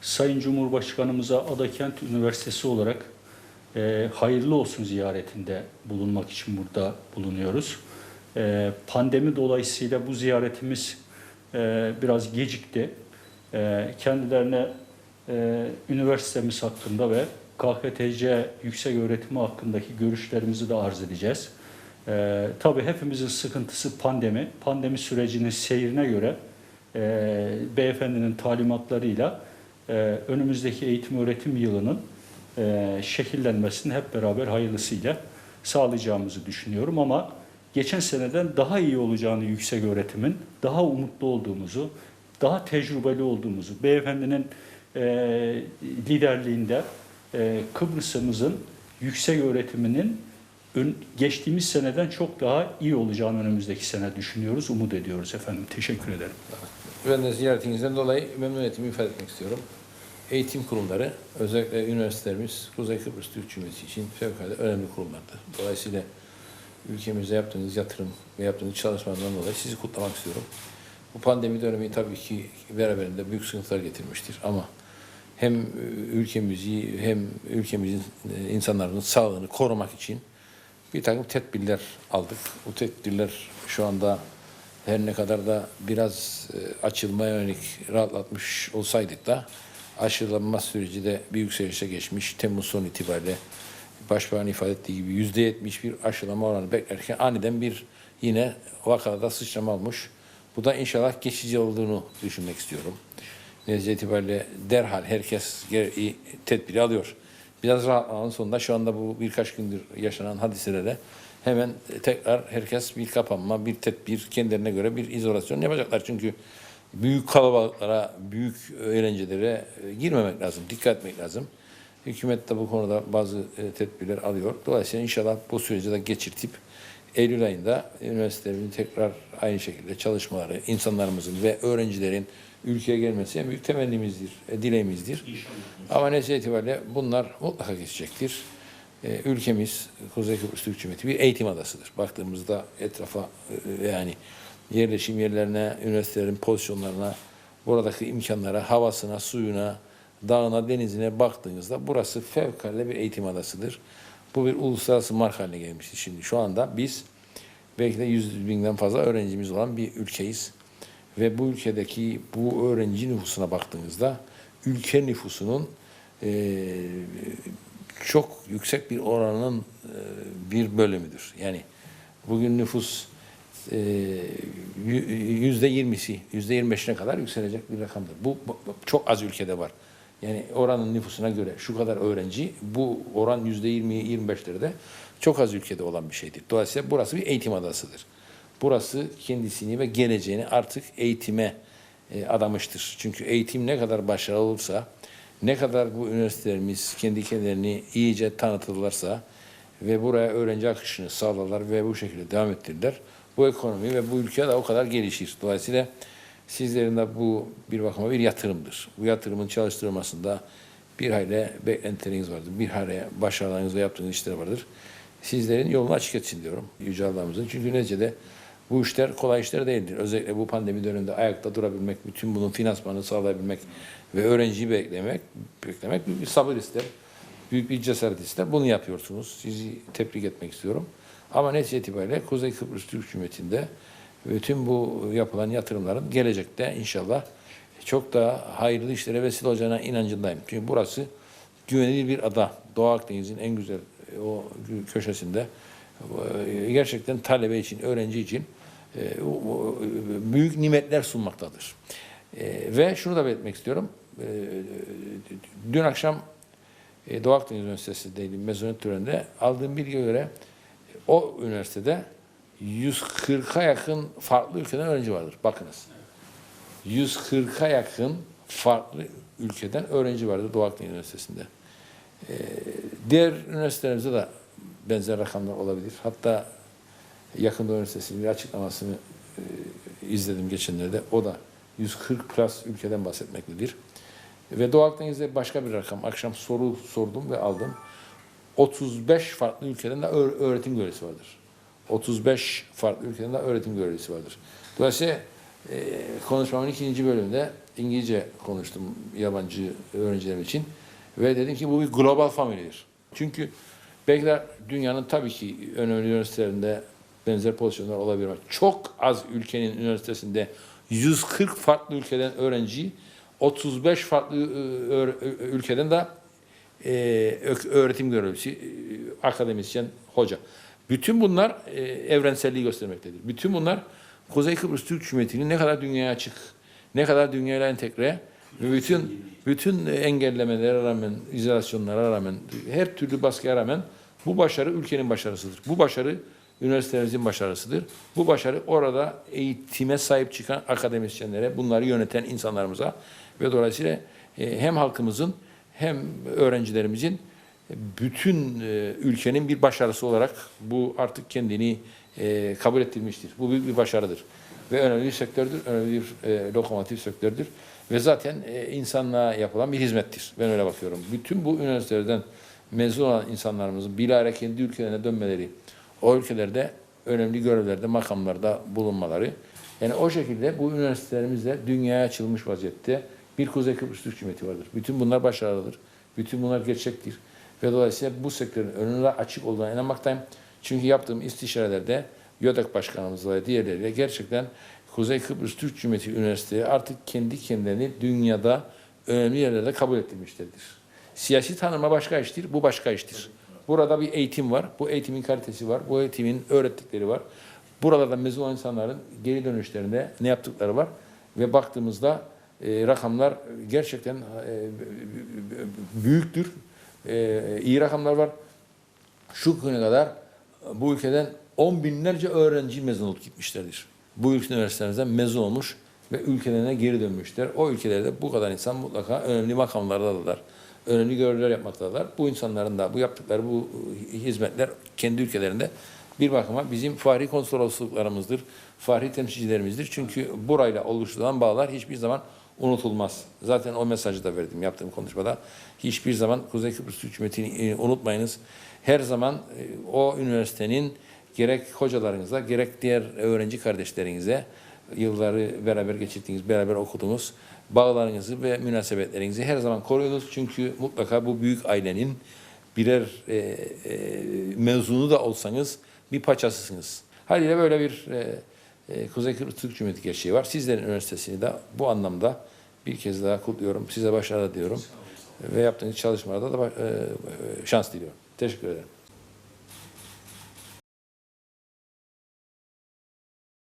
Sayın Cumhurbaşkanımıza Adakent Üniversitesi olarak e, hayırlı olsun ziyaretinde bulunmak için burada bulunuyoruz. E, pandemi dolayısıyla bu ziyaretimiz e, biraz gecikti. E, kendilerine e, üniversitemiz hakkında ve KKTC yüksek öğretimi hakkındaki görüşlerimizi de arz edeceğiz. E, tabii hepimizin sıkıntısı pandemi. Pandemi sürecinin seyrine göre e, beyefendinin talimatlarıyla önümüzdeki eğitim öğretim yılının e, şekillenmesini hep beraber hayırlısıyla sağlayacağımızı düşünüyorum ama geçen seneden daha iyi olacağını yüksek öğretimin, daha umutlu olduğumuzu, daha tecrübeli olduğumuzu, beyefendinin e, liderliğinde e, Kıbrıs'ımızın yüksek öğretiminin ön- geçtiğimiz seneden çok daha iyi olacağını önümüzdeki sene düşünüyoruz, umut ediyoruz efendim. Teşekkür ederim. Ben de ziyaretinizden dolayı memnuniyetimi ifade etmek istiyorum. Eğitim kurumları, özellikle üniversitelerimiz Kuzey Kıbrıs Türk Cumhuriyeti için fevkalade önemli kurumlardır. Dolayısıyla ülkemize yaptığınız yatırım ve yaptığınız çalışmalardan dolayı sizi kutlamak istiyorum. Bu pandemi dönemi tabii ki beraberinde büyük sıkıntılar getirmiştir ama hem e, ülkemizi hem ülkemizin e, insanların sağlığını korumak için bir takım tedbirler aldık. Bu tedbirler şu anda her ne kadar da biraz e, açılmaya yönelik rahatlatmış olsaydık da aşılanma süreci de bir yükselişe geçmiş. Temmuz son itibariyle Başbakan ifade ettiği gibi yüzde yetmiş bir aşılama oranı beklerken aniden bir yine vakada sıçrama olmuş. Bu da inşallah geçici olduğunu düşünmek istiyorum. Netice itibariyle derhal herkes tedbiri alıyor. Biraz rahatlamanın sonunda şu anda bu birkaç gündür yaşanan hadiselere hemen tekrar herkes bir kapanma, bir tedbir, kendilerine göre bir izolasyon yapacaklar. Çünkü büyük kalabalıklara, büyük eğlencelere e, girmemek lazım, dikkat etmek lazım. Hükümet de bu konuda bazı e, tedbirler alıyor. Dolayısıyla inşallah bu süreci de geçirtip Eylül ayında üniversitelerin tekrar aynı şekilde çalışmaları, insanlarımızın ve öğrencilerin ülkeye gelmesi en büyük temennimizdir, e, dileğimizdir. Ama netice itibariyle bunlar mutlaka geçecektir. E, ülkemiz Kuzey Kıbrıs Türk Cumhuriyeti bir eğitim adasıdır. Baktığımızda etrafa e, yani yerleşim yerlerine, üniversitelerin pozisyonlarına, buradaki imkanlara, havasına, suyuna, dağına, denizine baktığınızda burası fevkalade bir eğitim adasıdır. Bu bir uluslararası marka haline gelmiştir şimdi. Şu anda biz belki de 100 binden fazla öğrencimiz olan bir ülkeyiz. Ve bu ülkedeki bu öğrenci nüfusuna baktığınızda ülke nüfusunun eee, çok yüksek bir oranın eee, bir bölümüdür. Yani bugün nüfus yü- yüzde yirmisi, yüzde yirmi beşine kadar yükselecek bir rakamdır. Bu çok az ülkede var. Yani oranın nüfusuna göre şu kadar öğrenci, bu oran yüzde yirmi, yirmi beşlerde çok az ülkede olan bir şeydir. Dolayısıyla burası bir eğitim adasıdır. Burası kendisini ve geleceğini artık eğitime e, adamıştır. Çünkü eğitim ne kadar başarılı olursa, ne kadar bu üniversitelerimiz kendi kendilerini iyice tanıtırlarsa ve buraya öğrenci akışını sağlarlar ve bu şekilde devam ettirirler. Bu ekonomi ve bu ülke de o kadar gelişir. Dolayısıyla sizlerin de bu bir bakıma bir yatırımdır. Bu yatırımın çalıştırılmasında bir hayli beklentileriniz vardır. Bir hayli başarılarınızla yaptığınız işler vardır. Sizlerin yolunu açık etsin diyorum Yüce Allah'ımızın. Çünkü neticede bu işler kolay işler değildir. Özellikle bu pandemi döneminde ayakta durabilmek, bütün bunun finansmanını sağlayabilmek ve öğrenciyi beklemek, beklemek büyük bir sabır ister. Büyük bir cesaret ister. Bunu yapıyorsunuz. Sizi tebrik etmek istiyorum. Ama netice itibariyle Kuzey Kıbrıs Türk Cumhuriyeti'nde bütün bu yapılan yatırımların gelecekte inşallah çok daha hayırlı işlere vesile olacağına inancındayım. Çünkü burası güvenilir bir ada. Doğu Akdeniz'in en güzel e, o köşesinde e, gerçekten talebe için, öğrenci için büyük nimetler sunmaktadır. E, Ve şunu da belirtmek istiyorum. E, Dün akşam e, Doğu Akdeniz Üniversitesi'ndeydim mezuniyet töreninde. Aldığım bilgiye göre o üniversitede 140'a yakın farklı ülkeden öğrenci vardır. Bakınız. 140'a yakın farklı ülkeden öğrenci vardır Doğu Akdeniz Üniversitesi'nde. Ee, diğer üniversitelerimizde de benzer rakamlar olabilir. Hatta Yakın Doğu Üniversitesi'nin açıklamasını e, izledim geçenlerde. O da 140 plus ülkeden bahsetmektedir. Ve Doğu Akdeniz'de başka bir rakam. Akşam soru sordum ve aldım. 35 farklı ülkeden de öğ- öğretim görevlisi vardır. 35 farklı ülkeden de öğretim görevlisi vardır. Dolayısıyla e, konuşmamın ikinci bölümünde İngilizce konuştum yabancı öğrencilerim için. Ve dedim ki bu bir global family'dir. Çünkü de dünyanın tabii ki önemli üniversitelerinde benzer pozisyonlar olabilir. Çok az ülkenin üniversitesinde 140 farklı ülkeden öğrenci, 35 farklı e, ülkeden de e, öğretim görevlisi, e, akademisyen, hoca. Bütün bunlar evrenselliği göstermektedir. Bütün bunlar Kuzey Kıbrıs Türk Cumhuriyeti'nin ne kadar dünyaya açık, ne kadar dünyayla entegre bütün bütün engellemelere rağmen, izolasyonlara rağmen, her türlü baskıya rağmen bu başarı ülkenin başarısıdır. Bu başarı üniversitelerimizin başarısıdır. Bu başarı orada eğitime sahip çıkan akademisyenlere, bunları yöneten insanlarımıza ve dolayısıyla e, hem halkımızın hem öğrencilerimizin bütün e, ülkenin bir başarısı olarak bu artık kendini e, kabul ettirmiştir. Bu büyük bir başarıdır. Ve önemli bir sektördür, önemli bir e, lokomotif sektördür. Ve zaten e, insanlığa yapılan bir hizmettir. Ben öyle bakıyorum. Bütün bu üniversitelerden mezun olan insanlarımızın bilahare kendi ülkelerine dönmeleri, o ülkelerde önemli görevlerde, makamlarda bulunmaları. Yani o şekilde bu üniversitelerimizde dünyaya açılmış vaziyette bir Kuzey Kıbrıs Türk Cumhuriyeti vardır. Bütün bunlar başarılıdır. Bütün bunlar gerçektir. Ve dolayısıyla bu sektörün önüne açık olduğuna inanmaktayım. Çünkü yaptığım istişarelerde YÖDEK Başkanımızla ve diğerleriyle gerçekten Kuzey Kıbrıs Türk Cumhuriyeti Üniversitesi artık kendi kendilerini dünyada önemli yerlerde kabul ettirmişlerdir. Siyasi tanıma başka iştir, bu başka iştir. Burada bir eğitim var, bu eğitimin kalitesi var, bu eğitimin öğrettikleri var. Burada da mezun insanların geri dönüşlerinde ne yaptıkları var. Ve baktığımızda e, rakamlar gerçekten e, büyüktür. E, iyi rakamlar var. Şu güne kadar bu ülkeden on binlerce öğrenci mezun olup gitmişlerdir. Bu ülke üniversitelerinden mezun olmuş ve ülkelerine geri dönmüşler. O ülkelerde bu kadar insan mutlaka önemli makamlardadılar. Önemli görevler yapmaktadılar. Bu insanların da bu yaptıkları bu hizmetler kendi ülkelerinde bir bakıma bizim fahri konsolosluklarımızdır, fahri temsilcilerimizdir. Çünkü burayla oluşturulan bağlar hiçbir zaman unutulmaz. Zaten o mesajı da verdim yaptığım konuşmada. Hiçbir zaman Kuzey Kıbrıs Türk Cumhuriyeti'ni e, unutmayınız. Her zaman e, o üniversitenin gerek hocalarınıza gerek diğer öğrenci kardeşlerinize yılları beraber geçirdiğiniz, beraber okuduğunuz bağlarınızı ve münasebetlerinizi her zaman koruyunuz. Çünkü mutlaka bu büyük ailenin birer e, e, mezunu da olsanız bir paçasısınız. Haliyle böyle bir e, e, Kuzey Kıbrıs Türk Cumhuriyeti gerçeği var. Sizlerin üniversitesini de bu anlamda bir kez daha kutluyorum. Size başarılar diliyorum. Ve yaptığınız çalışmalarda da e, e, şans diliyorum. Teşekkür ederim.